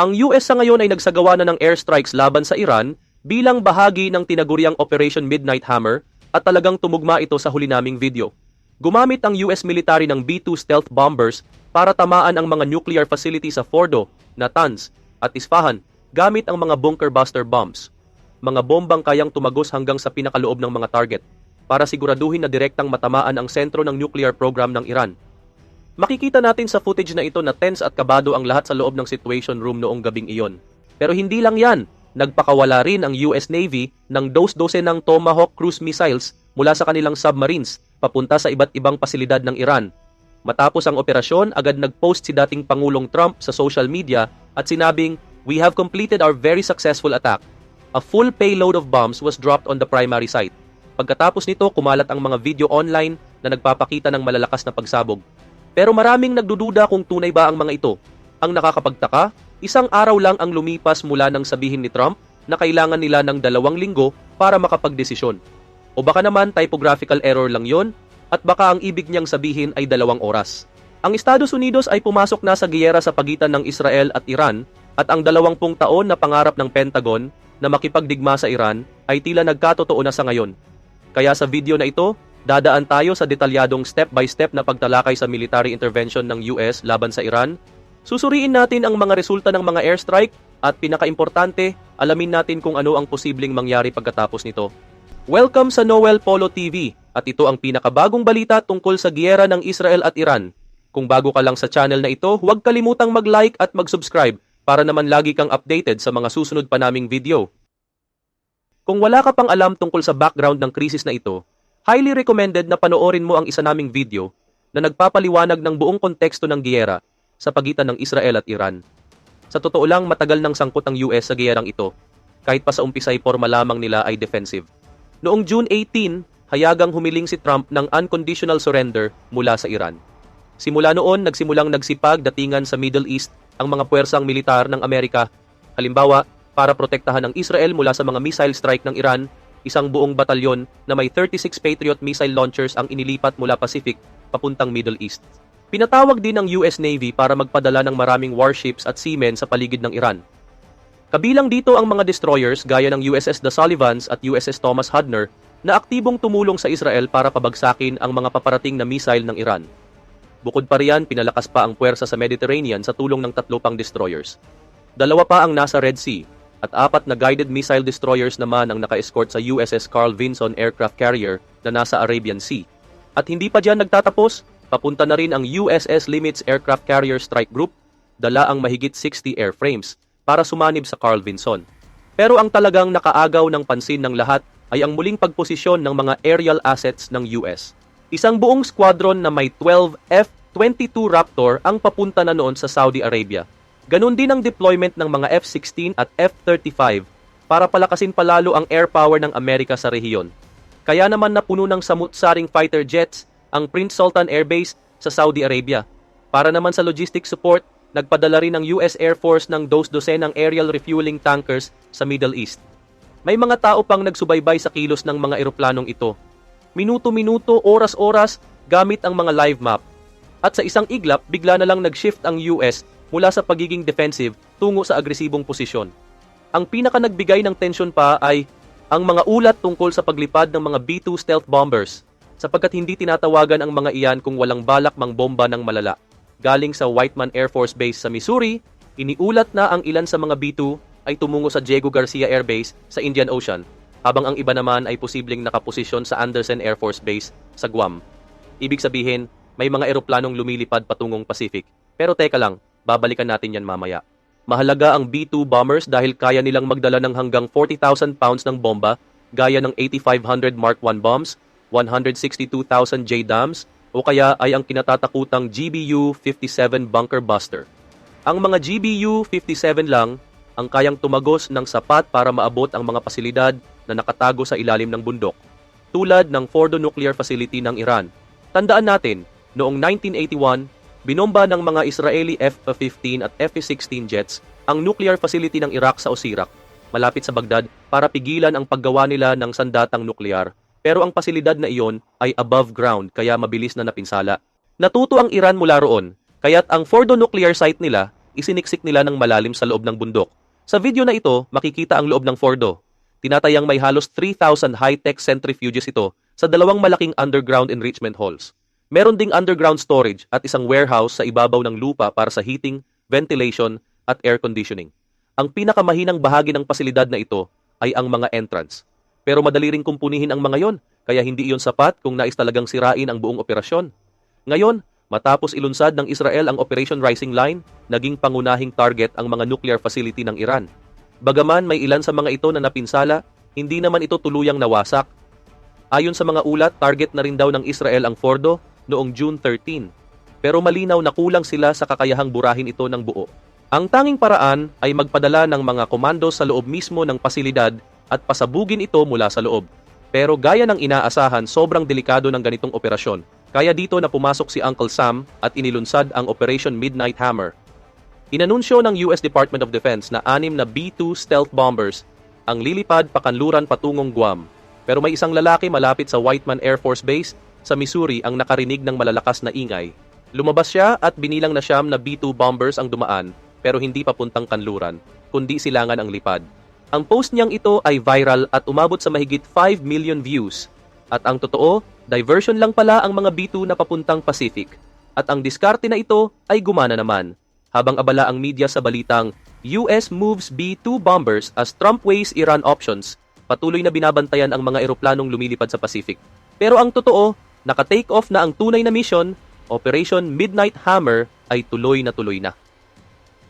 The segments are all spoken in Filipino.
Ang US sa ngayon ay nagsagawa na ng airstrikes laban sa Iran bilang bahagi ng tinaguriang Operation Midnight Hammer at talagang tumugma ito sa huli naming video. Gumamit ang US military ng B-2 stealth bombers para tamaan ang mga nuclear facility sa Fordo, Natanz at Isfahan gamit ang mga bunker buster bombs. Mga bombang kayang tumagos hanggang sa pinakaloob ng mga target para siguraduhin na direktang matamaan ang sentro ng nuclear program ng Iran. Makikita natin sa footage na ito na tense at kabado ang lahat sa loob ng situation room noong gabing iyon. Pero hindi lang yan, nagpakawala rin ang US Navy ng dos-dose ng Tomahawk cruise missiles mula sa kanilang submarines papunta sa iba't ibang pasilidad ng Iran. Matapos ang operasyon, agad nag-post si dating Pangulong Trump sa social media at sinabing, We have completed our very successful attack. A full payload of bombs was dropped on the primary site. Pagkatapos nito, kumalat ang mga video online na nagpapakita ng malalakas na pagsabog. Pero maraming nagdududa kung tunay ba ang mga ito. Ang nakakapagtaka, isang araw lang ang lumipas mula nang sabihin ni Trump na kailangan nila ng dalawang linggo para makapagdesisyon. O baka naman typographical error lang yon at baka ang ibig niyang sabihin ay dalawang oras. Ang Estados Unidos ay pumasok na sa giyera sa pagitan ng Israel at Iran at ang dalawampung taon na pangarap ng Pentagon na makipagdigma sa Iran ay tila nagkatotoo na sa ngayon. Kaya sa video na ito, dadaan tayo sa detalyadong step-by-step na pagtalakay sa military intervention ng US laban sa Iran. Susuriin natin ang mga resulta ng mga airstrike at pinakaimportante, alamin natin kung ano ang posibleng mangyari pagkatapos nito. Welcome sa Noel Polo TV at ito ang pinakabagong balita tungkol sa giyera ng Israel at Iran. Kung bago ka lang sa channel na ito, huwag kalimutang mag-like at mag-subscribe para naman lagi kang updated sa mga susunod pa naming video. Kung wala ka pang alam tungkol sa background ng krisis na ito, highly recommended na panoorin mo ang isa naming video na nagpapaliwanag ng buong konteksto ng giyera sa pagitan ng Israel at Iran. Sa totoo lang, matagal nang sangkot ang US sa giyerang ito, kahit pa sa umpisa ay forma lamang nila ay defensive. Noong June 18, hayagang humiling si Trump ng unconditional surrender mula sa Iran. Simula noon, nagsimulang nagsipag datingan sa Middle East ang mga puwersang militar ng Amerika. Halimbawa, para protektahan ang Israel mula sa mga missile strike ng Iran, isang buong batalyon na may 36 Patriot missile launchers ang inilipat mula Pacific papuntang Middle East. Pinatawag din ng US Navy para magpadala ng maraming warships at seamen sa paligid ng Iran. Kabilang dito ang mga destroyers gaya ng USS The Sullivans at USS Thomas Hudner na aktibong tumulong sa Israel para pabagsakin ang mga paparating na missile ng Iran. Bukod pa riyan, pinalakas pa ang puwersa sa Mediterranean sa tulong ng tatlo pang destroyers. Dalawa pa ang nasa Red Sea at apat na guided missile destroyers naman ang naka-escort sa USS Carl Vinson aircraft carrier na nasa Arabian Sea. At hindi pa diyan nagtatapos, Papunta na rin ang USS Limits Aircraft Carrier Strike Group, dala ang mahigit 60 airframes para sumanib sa Carl Vinson. Pero ang talagang nakaagaw ng pansin ng lahat ay ang muling pagposisyon ng mga aerial assets ng US. Isang buong squadron na may 12 F-22 Raptor ang papunta na noon sa Saudi Arabia. Ganon din ang deployment ng mga F-16 at F-35 para palakasin palalo ang air power ng Amerika sa rehiyon. Kaya naman napuno ng samut-saring fighter jets ang Prince Sultan Air Base sa Saudi Arabia. Para naman sa logistic support, nagpadala rin ng US Air Force ng dos-dosenang aerial refueling tankers sa Middle East. May mga tao pang nagsubaybay sa kilos ng mga eroplanong ito. Minuto-minuto, oras-oras, gamit ang mga live map. At sa isang iglap, bigla na lang nag-shift ang US mula sa pagiging defensive tungo sa agresibong posisyon. Ang pinaka nagbigay ng tensyon pa ay ang mga ulat tungkol sa paglipad ng mga B-2 stealth bombers sapagkat hindi tinatawagan ang mga iyan kung walang balak mang bomba ng malala. Galing sa Whiteman Air Force Base sa Missouri, iniulat na ang ilan sa mga B-2 ay tumungo sa Diego Garcia Air Base sa Indian Ocean, habang ang iba naman ay posibleng nakaposisyon sa Andersen Air Force Base sa Guam. Ibig sabihin, may mga eroplanong lumilipad patungong Pacific. Pero teka lang, babalikan natin yan mamaya. Mahalaga ang B-2 bombers dahil kaya nilang magdala ng hanggang 40,000 pounds ng bomba gaya ng 8500 Mark 1 bombs 162,000 JDAMs o kaya ay ang kinatatakutang GBU-57 Bunker Buster. Ang mga GBU-57 lang ang kayang tumagos ng sapat para maabot ang mga pasilidad na nakatago sa ilalim ng bundok, tulad ng Fordo Nuclear Facility ng Iran. Tandaan natin, noong 1981, binomba ng mga Israeli F-15 at F-16 jets ang nuclear facility ng Iraq sa Osirak, malapit sa Baghdad, para pigilan ang paggawa nila ng sandatang nuklear pero ang pasilidad na iyon ay above ground kaya mabilis na napinsala. Natuto ang Iran mula roon, kaya't ang Fordo nuclear site nila isiniksik nila ng malalim sa loob ng bundok. Sa video na ito, makikita ang loob ng Fordo. Tinatayang may halos 3,000 high-tech centrifuges ito sa dalawang malaking underground enrichment halls. Meron ding underground storage at isang warehouse sa ibabaw ng lupa para sa heating, ventilation, at air conditioning. Ang pinakamahinang bahagi ng pasilidad na ito ay ang mga entrance. Pero madali ring kumpunihin ang mga yon, kaya hindi iyon sapat kung nais talagang sirain ang buong operasyon. Ngayon, matapos ilunsad ng Israel ang Operation Rising Line, naging pangunahing target ang mga nuclear facility ng Iran. Bagaman may ilan sa mga ito na napinsala, hindi naman ito tuluyang nawasak. Ayon sa mga ulat, target na rin daw ng Israel ang Fordo noong June 13. Pero malinaw na kulang sila sa kakayahang burahin ito ng buo. Ang tanging paraan ay magpadala ng mga komando sa loob mismo ng pasilidad at pasabugin ito mula sa loob. Pero gaya ng inaasahan, sobrang delikado ng ganitong operasyon. Kaya dito na pumasok si Uncle Sam at inilunsad ang Operation Midnight Hammer. Inanunsyo ng US Department of Defense na anim na B-2 stealth bombers ang lilipad pakanluran patungong Guam. Pero may isang lalaki malapit sa Whiteman Air Force Base sa Missouri ang nakarinig ng malalakas na ingay. Lumabas siya at binilang na siyam na B-2 bombers ang dumaan pero hindi papuntang kanluran, kundi silangan ang lipad. Ang post niyang ito ay viral at umabot sa mahigit 5 million views. At ang totoo, diversion lang pala ang mga B-2 na papuntang Pacific. At ang diskarte na ito ay gumana naman. Habang abala ang media sa balitang US moves B-2 bombers as Trump weighs Iran options, patuloy na binabantayan ang mga eroplanong lumilipad sa Pacific. Pero ang totoo, naka-take off na ang tunay na mission, Operation Midnight Hammer ay tuloy na tuloy na.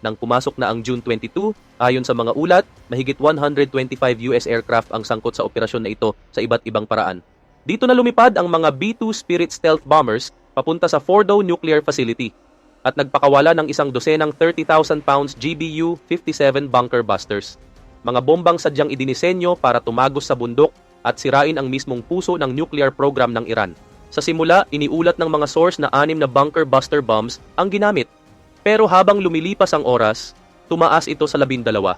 Nang pumasok na ang June 22, ayon sa mga ulat, mahigit 125 US aircraft ang sangkot sa operasyon na ito sa iba't ibang paraan. Dito na lumipad ang mga B-2 Spirit stealth bombers papunta sa Fordo Nuclear Facility at nagpakawala ng isang dosenang 30,000 pounds GBU-57 bunker busters. Mga bombang sadyang idinisenyo para tumagos sa bundok at sirain ang mismong puso ng nuclear program ng Iran. Sa simula, iniulat ng mga source na anim na bunker buster bombs ang ginamit. Pero habang lumilipas ang oras, tumaas ito sa labindalawa.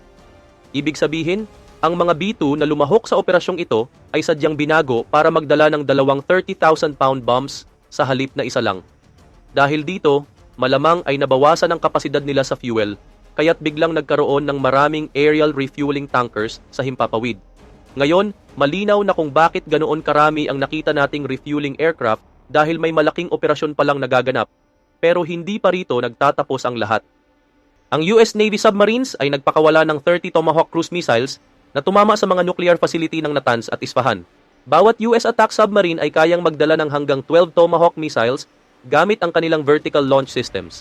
Ibig sabihin, ang mga B-2 na lumahok sa operasyong ito ay sadyang binago para magdala ng dalawang 30,000 pound bombs sa halip na isa lang. Dahil dito, malamang ay nabawasan ang kapasidad nila sa fuel, kaya't biglang nagkaroon ng maraming aerial refueling tankers sa himpapawid. Ngayon, malinaw na kung bakit ganoon karami ang nakita nating refueling aircraft dahil may malaking operasyon palang nagaganap. Pero hindi pa rito nagtatapos ang lahat. Ang US Navy submarines ay nagpakawala ng 30 Tomahawk cruise missiles na tumama sa mga nuclear facility ng Natanz at Isfahan. Bawat US attack submarine ay kayang magdala ng hanggang 12 Tomahawk missiles gamit ang kanilang vertical launch systems.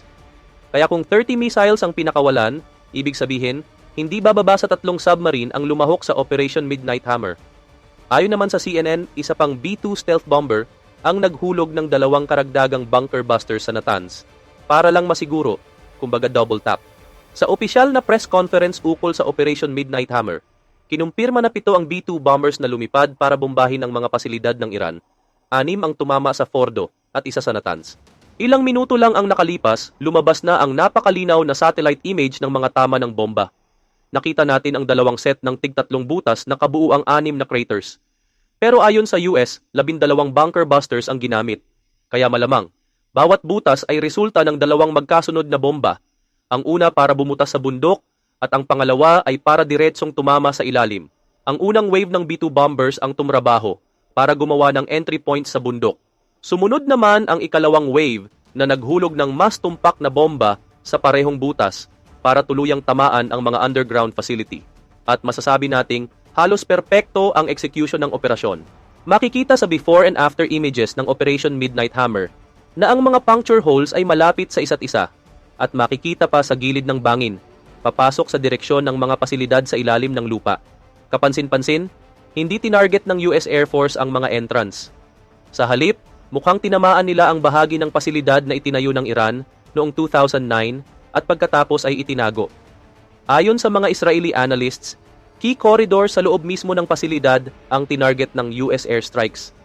Kaya kung 30 missiles ang pinakawalan, ibig sabihin, hindi bababa sa tatlong submarine ang lumahok sa Operation Midnight Hammer. Ayon naman sa CNN, isa pang B-2 stealth bomber ang naghulog ng dalawang karagdagang bunker busters sa Natanz para lang masiguro, kumbaga double tap. Sa opisyal na press conference ukol sa Operation Midnight Hammer, kinumpirma na pito ang B-2 bombers na lumipad para bombahin ang mga pasilidad ng Iran. Anim ang tumama sa Fordo at isa sa Natanz. Ilang minuto lang ang nakalipas, lumabas na ang napakalinaw na satellite image ng mga tama ng bomba. Nakita natin ang dalawang set ng tigtatlong butas na kabuo ang anim na craters. Pero ayon sa US, labindalawang bunker busters ang ginamit. Kaya malamang, bawat butas ay resulta ng dalawang magkasunod na bomba ang una para bumutas sa bundok at ang pangalawa ay para diretsong tumama sa ilalim. Ang unang wave ng B-2 bombers ang tumrabaho para gumawa ng entry point sa bundok. Sumunod naman ang ikalawang wave na naghulog ng mas tumpak na bomba sa parehong butas para tuluyang tamaan ang mga underground facility. At masasabi nating halos perpekto ang execution ng operasyon. Makikita sa before and after images ng Operation Midnight Hammer na ang mga puncture holes ay malapit sa isa't isa at makikita pa sa gilid ng bangin, papasok sa direksyon ng mga pasilidad sa ilalim ng lupa. Kapansin-pansin, hindi tinarget ng US Air Force ang mga entrance. Sa halip, mukhang tinamaan nila ang bahagi ng pasilidad na itinayo ng Iran noong 2009 at pagkatapos ay itinago. Ayon sa mga Israeli analysts, key corridor sa loob mismo ng pasilidad ang tinarget ng US airstrikes.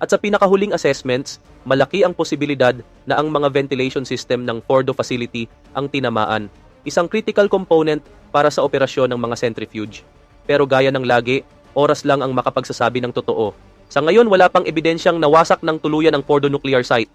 At sa pinakahuling assessments, malaki ang posibilidad na ang mga ventilation system ng Fordo facility ang tinamaan, isang critical component para sa operasyon ng mga centrifuge. Pero gaya ng lagi, oras lang ang makapagsasabi ng totoo. Sa ngayon, wala pang ebidensyang nawasak ng tuluyan ang Fordo nuclear site.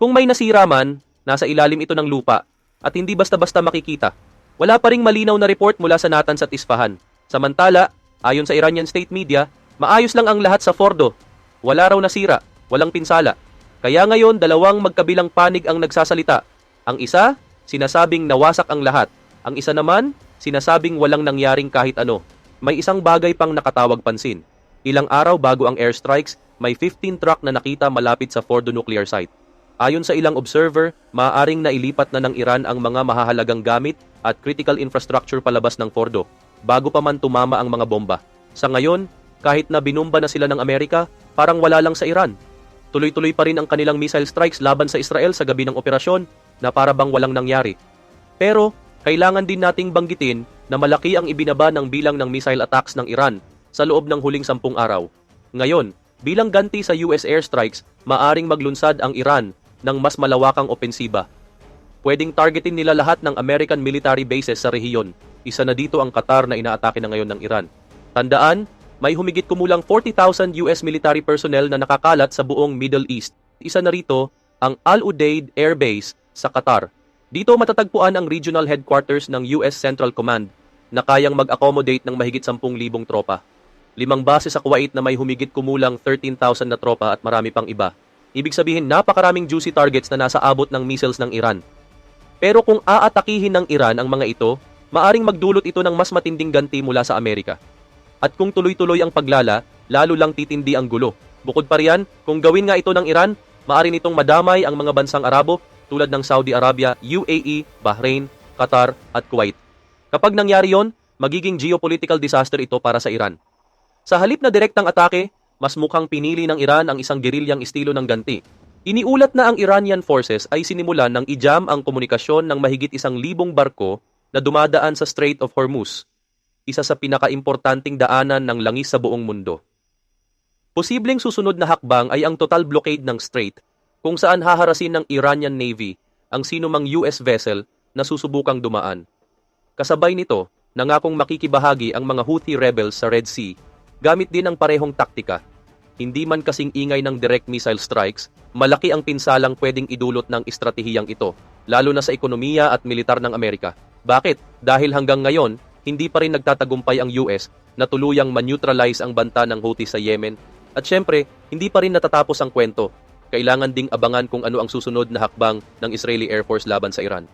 Kung may nasira man, nasa ilalim ito ng lupa, at hindi basta-basta makikita. Wala pa ring malinaw na report mula sa Natanz at Isfahan. Samantala, ayon sa Iranian state media, maayos lang ang lahat sa Fordo. Wala raw nasira, walang pinsala. Kaya ngayon, dalawang magkabilang panig ang nagsasalita. Ang isa, sinasabing nawasak ang lahat. Ang isa naman, sinasabing walang nangyaring kahit ano. May isang bagay pang nakatawag pansin. Ilang araw bago ang airstrikes, may 15 truck na nakita malapit sa Fordo nuclear site. Ayon sa ilang observer, maaaring nailipat na ng Iran ang mga mahahalagang gamit at critical infrastructure palabas ng Fordo bago pa man tumama ang mga bomba. Sa ngayon, kahit na binumba na sila ng Amerika, parang wala lang sa Iran. Tuloy-tuloy pa rin ang kanilang missile strikes laban sa Israel sa gabi ng operasyon na para bang walang nangyari. Pero, kailangan din nating banggitin na malaki ang ibinaba ng bilang ng missile attacks ng Iran sa loob ng huling sampung araw. Ngayon, bilang ganti sa US airstrikes, maaring maglunsad ang Iran ng mas malawakang opensiba. Pwedeng targetin nila lahat ng American military bases sa rehiyon. Isa na dito ang Qatar na inaatake na ngayon ng Iran. Tandaan, may humigit kumulang 40,000 US military personnel na nakakalat sa buong Middle East. Isa na rito ang Al Udeid Air Base sa Qatar. Dito matatagpuan ang regional headquarters ng US Central Command na kayang mag-accommodate ng mahigit 10,000 tropa. Limang base sa Kuwait na may humigit kumulang 13,000 na tropa at marami pang iba. Ibig sabihin napakaraming juicy targets na nasa abot ng missiles ng Iran. Pero kung aatakihin ng Iran ang mga ito, maaring magdulot ito ng mas matinding ganti mula sa Amerika. At kung tuloy-tuloy ang paglala, lalo lang titindi ang gulo. Bukod pa riyan, kung gawin nga ito ng Iran, maaari nitong madamay ang mga bansang Arabo tulad ng Saudi Arabia, UAE, Bahrain, Qatar at Kuwait. Kapag nangyari yon, magiging geopolitical disaster ito para sa Iran. Sa halip na direktang atake, mas mukhang pinili ng Iran ang isang gerilyang estilo ng ganti. Iniulat na ang Iranian forces ay sinimulan ng ijam ang komunikasyon ng mahigit isang libong barko na dumadaan sa Strait of Hormuz, isa sa pinakaimportanting daanan ng langis sa buong mundo. Posibleng susunod na hakbang ay ang total blockade ng strait kung saan haharasin ng Iranian Navy ang sinumang US vessel na susubukang dumaan. Kasabay nito, nangakong makikibahagi ang mga Houthi rebels sa Red Sea gamit din ang parehong taktika. Hindi man kasing ingay ng direct missile strikes, malaki ang pinsalang pwedeng idulot ng estratehiyang ito, lalo na sa ekonomiya at militar ng Amerika. Bakit? Dahil hanggang ngayon, hindi pa rin nagtatagumpay ang US na tuluyang maneutralize ang banta ng Houthi sa Yemen. At syempre, hindi pa rin natatapos ang kwento. Kailangan ding abangan kung ano ang susunod na hakbang ng Israeli Air Force laban sa Iran.